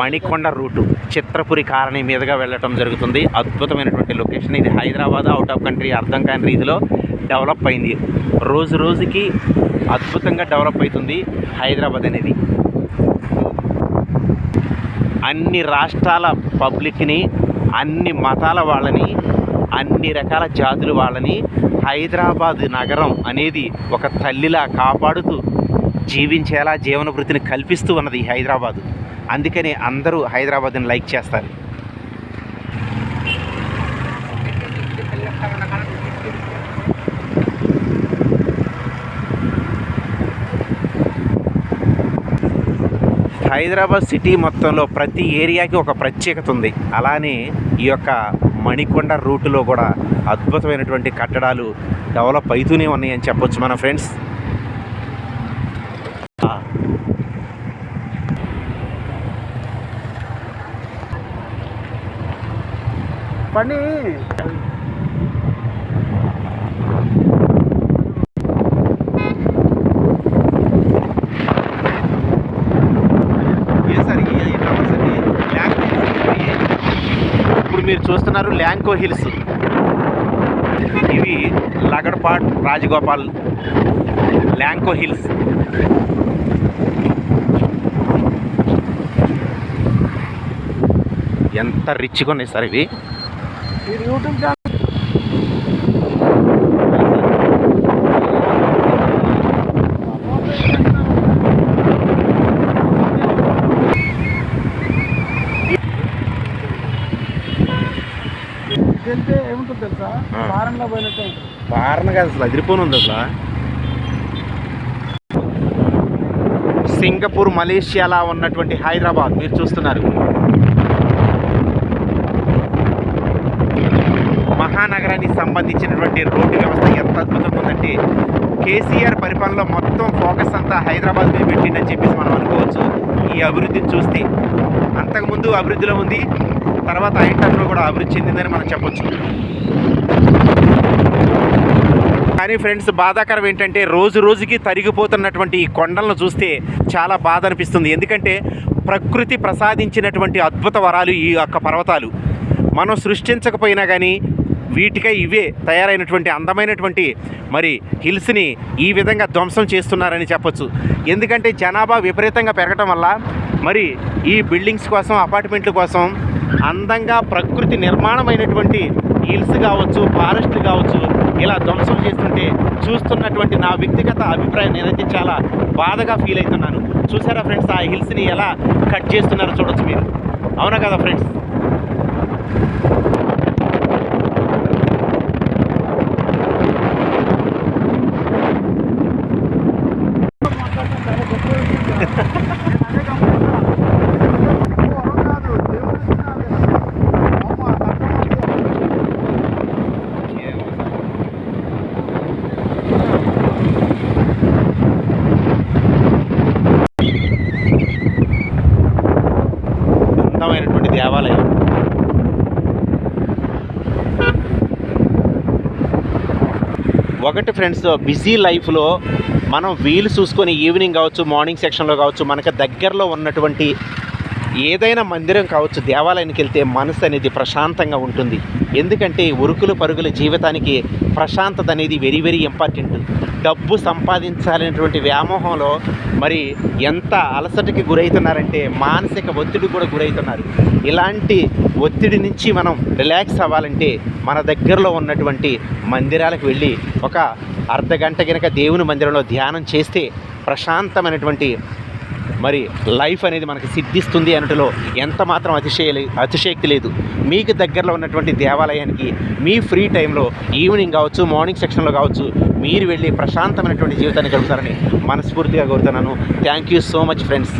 Manikonda route Chitrapuri colony మీదుగా వెళ్ళటం జరుగుతుంది. అద్భుతమైనటువంటి లొకేషన్. ఇది హైదరాబాద్ అవుట్ ఆఫ్ కంట్రీ అర్థం కాని రీతిలో డెవలప్ అయింది. రోజు రోజుకి అద్భుతంగా డెవలప్ అవుతుంది హైదరాబాద్ అనేది. అన్ని రాష్ట్రాల పబ్లిక్ని అన్ని మతాల వాళ్ళని అన్ని రకాల జాతుల వాళ్ళని హైదరాబాద్ నగరం అనేది ఒక తల్లిలా కాపాడుతూ జీవించేలా జీవన వృత్తిని కల్పిస్తూ ఉన్నది హైదరాబాదు. అందుకని అందరూ హైదరాబాద్ని లైక్ చేస్తారు. హైదరాబాద్ సిటీ మొత్తంలో ప్రతి ఏరియాకి ఒక ప్రత్యేకత ఉంది. అలానే ఈ యొక్క మణికొండ రూటులో కూడా అద్భుతమైనటువంటి కట్టడాలు డెవలప్ అవుతూనే ఉన్నాయని చెప్పొచ్చు మన ఫ్రెండ్స్. పని. ఇప్పుడు మీరు చూస్తున్నారు ల్యాంకో హిల్స్. ఇవి లగడపాట్ రాజగోపాల్ ల్యాంకో హిల్స్. ఎంత రిచ్గా ఉన్నాయి సార్ ఇవి. ఇది యూట్యూబ్ ఛానల్ వెళ్తే ఏముంటుంది తెలుసా? పోయినట్టే ఉంటుంది. వారణగా అసలు అదిరిపోను ఉంది అసలు. సింగపూర్ మలేషియాలా ఉన్నటువంటి హైదరాబాద్ మీరు చూస్తున్నారు. మహానగరానికి సంబంధించినటువంటి రోడ్డు వ్యవస్థ ఎంత అద్భుతంగా ఉందంటే కేసీఆర్ పరిపాలనలో మొత్తం ఫోకస్ అంతా హైదరాబాద్ మీద పెట్టిందని చెప్పేసి మనం అనుకోవచ్చు. ఈ అభివృద్ధిని చూస్తే అంతకుముందు అభివృద్ధిలో ఉంది తర్వాత ఐటర్లో కూడా అభివృద్ధి చెందిందని మనం చెప్పొచ్చు. కానీ ఫ్రెండ్స్ బాధాకరం ఏంటంటే రోజు రోజుకి తరిగిపోతున్నటువంటి ఈ కొండలను చూస్తే చాలా బాధ అనిపిస్తుంది. ఎందుకంటే ప్రకృతి ప్రసాదించినటువంటి అద్భుత వరాలు ఈ యొక్క పర్వతాలు. మనం సృష్టించకపోయినా కానీ వీటికై ఇవే తయారైనటువంటి అందమైనటువంటి మరి హిల్స్ని ఈ విధంగా ధ్వంసం చేస్తున్నారని చెప్పొచ్చు. ఎందుకంటే జనాభా విపరీతంగా పెరగటం వల్ల మరి ఈ బిల్డింగ్స్ కోసం అపార్ట్మెంట్ల కోసం అందంగా ప్రకృతి నిర్మాణమైనటువంటి హిల్స్ కావచ్చు ఫారెస్ట్ కావచ్చు ఇలా ధ్వంసం చేస్తుంటే చూస్తున్నటువంటి నా వ్యక్తిగత అభిప్రాయం నేనైతే చాలా బాధగా ఫీల్ అవుతున్నాను. చూసారా ఫ్రెండ్స్ ఆ హిల్స్ని ఎలా కట్ చేస్తున్నారో చూడొచ్చు మీరు. అవునా కదా ఫ్రెండ్స్? దేవాలయం ఒకటి ఫ్రెండ్స్ బిజీ లైఫ్లో మనం వీలు చూసుకొని ఈవినింగ్ కావచ్చు మార్నింగ్ సెక్షన్లో కావచ్చు మనకి దగ్గరలో ఉన్నటువంటి ఏదైనా మందిరం కావచ్చు దేవాలయానికి వెళ్తే మనసు అనేది ప్రశాంతంగా ఉంటుంది. ఎందుకంటే ఉరుకులు పరుగుల జీవితానికి ప్రశాంతత అనేది వెరీ వెరీ ఇంపార్టెంట్ డబ్బు సంపాదించాలనేటువంటి వ్యామోహంలో మరి ఎంత అలసటకి గురవుతున్నారంటే మానసిక ఒత్తిడి కూడా గురవుతున్నారు ఇలాంటి ఒత్తిడి నుంచి మనం రిలాక్స్ అవ్వాలంటే మన దగ్గరలో ఉన్నటువంటి మందిరాలకు వెళ్ళి ఒక అర్ధ గంట కనుక దేవుని మందిరంలో ధ్యానం చేస్తే ప్రశాంతమైనటువంటి మరి లైఫ్ అనేది మనకి సిద్ధిస్తుంది అనటలో ఎంత మాత్రం అతిశయ అతిశయక్తి లేదు. మీకు దగ్గరలో ఉన్నటువంటి దేవాలయానికి మీ ఫ్రీ టైంలో ఈవినింగ్ కావచ్చు మార్నింగ్ సెక్షన్లో కావచ్చు మీరు వెళ్ళి ప్రశాంతమైనటువంటి జీవితాన్ని గడుపుతారని మనస్ఫూర్తిగా కోరుతున్నాను. Thank you so much friends